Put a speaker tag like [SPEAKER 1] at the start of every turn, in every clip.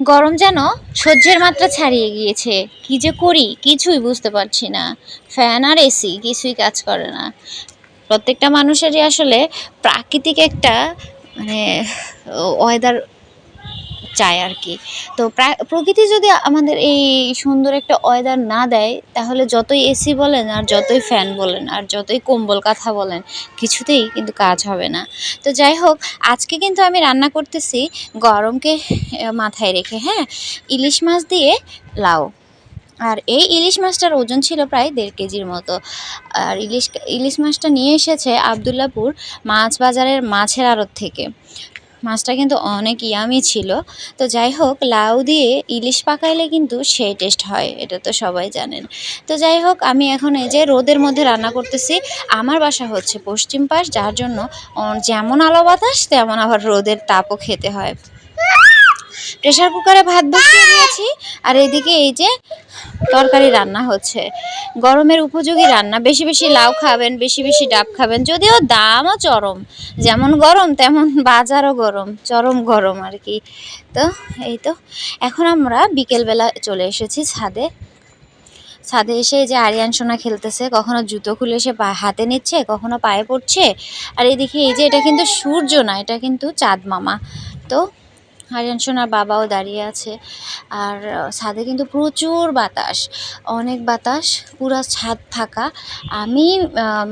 [SPEAKER 1] গরম যেন সহ্যের মাত্রা ছাড়িয়ে গিয়েছে। কি যে করি, কিছুই বুঝতে পারছি না। ফ্যান আর এসি কিছুই কাজ করে না। প্রত্যেকটা মানুষেরই আসলে প্রাকৃতিক একটা মানে ওয়েদার চায় আর কি। তো প্রা- প্রকৃতি যদি আমাদের এই সুন্দর একটা ওয়েদার না দেয়, তাহলে যতই এসি বলেন আর যতই ফ্যান বলেন আর যতই কম্বল কাঁথা বলেন, কিছুতেই কিন্তু কাজ হবে না। তো যাই হোক, আজকে কিন্তু আমি রান্না করতেছি গরমকে মাথায় রেখে হ্যাঁ? ইলিশ মাছ দিয়ে লাউ। আর এই ইলিশ মাছটার ওজন ছিল প্রায় দেড় কেজির মতো। আর ইলিশ ইলিশ মাছটা নিয়ে এসেছে আবদুল্লাপুর মাছ বাজারের মাছের আড়ত থেকে। মাছটা কিন্তু অনেক ইয়ামি ছিল। তো যাই হোক, লাউ দিয়ে ইলিশ পাকাইলে কিন্তু সেই টেস্ট হয়, এটা তো সবাই জানেন। তো যাই হোক, আমি এখন এই যে রোদের মধ্যে রান্না করতেছি, আমার বাসা হচ্ছে পশ্চিম পাশ, যার জন্য যেমন আলো বাতাস, তেমন আবার রোদের তাপও খেতে হয়। প্রেশার কুকারে ভাত বসিয়ে দিয়েছি। আর এদিকে এই যে তরকারি রান্না হচ্ছে। গরমের উপযোগী রান্না। বেশি বেশি লাউ খাবেন বেশি বেশি ডাব খাবেন। যদিও দামও চরম। যেমন গরম তেমন বাজারও গরম। চরম গরম আর কি। তো এই তো। এখন আমরা বিকেলবেলা চলে এসেছি ছাদে। ছাদে এসে এই যে আরিয়ান সোনা খেলতেছে কখনো জুতো খুলে সে হাতে নিচ্ছে কখনো পায়ে পড়ছে। আর এদিকে এই যে এটা কিন্তু সূর্য না এটা কিন্তু চাঁদ মামা। তো আরিয়ান সোনার বাবাও দাঁড়িয়ে আছে। আর ছাদে কিন্তু প্রচুর বাতাস। অনেক বাতাস, পুরো ছাদ থাকা আমি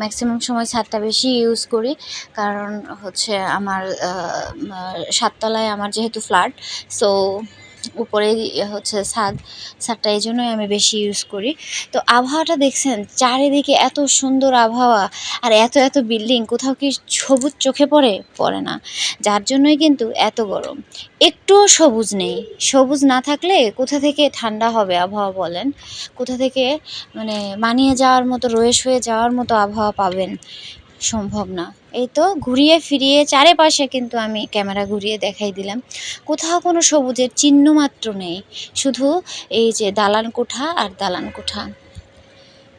[SPEAKER 1] ম্যাক্সিমাম সময় ছাদটা বেশি ইউজ করি। কারণ হচ্ছে আমার সাততলায় আমার যেহেতু ফ্ল্যাট সো উপরেই হচ্ছে ছাদ, ছাদটা এই জন্যই আমি বেশি ইউজ করি। তো আবহাওয়াটা দেখছেন, চারিদিকে এত সুন্দর আবহাওয়া আর এত এত বিল্ডিং কোথাও কি সবুজ চোখে পড়ে? পড়ে না। যার জন্যই কিন্তু এত গরম। একটুও সবুজ নেই। সবুজ না থাকলে কোথা থেকে ঠান্ডা হবে আবহাওয়া বলেন? কোথা থেকে মানে মানিয়ে যাওয়ার মতো রয়েস হয়ে যাওয়ার মতো আবহাওয়া পাবেন। সম্ভব না। এই তো ঘুরিয়ে ফিরিয়ে চারিপাশে কিন্তু আমি ক্যামেরা ঘুরিয়ে দেখাই দিলাম। কোথাও কোনো সবুজের চিহ্ন মাত্র নেই। শুধু এই যে দালান কোঠা আর দালান কোঠা।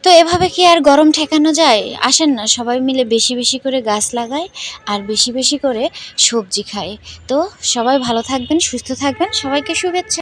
[SPEAKER 1] তো এভাবে কি আর গরম ঠেকানো যায়? আসেন না, সবাই মিলে বেশি বেশি করে গাছ লাগাই আর বেশি বেশি করে সবজি খাই। তো সবাই ভালো থাকবেন, সুস্থ থাকবেন। সবাইকে শুভেচ্ছা।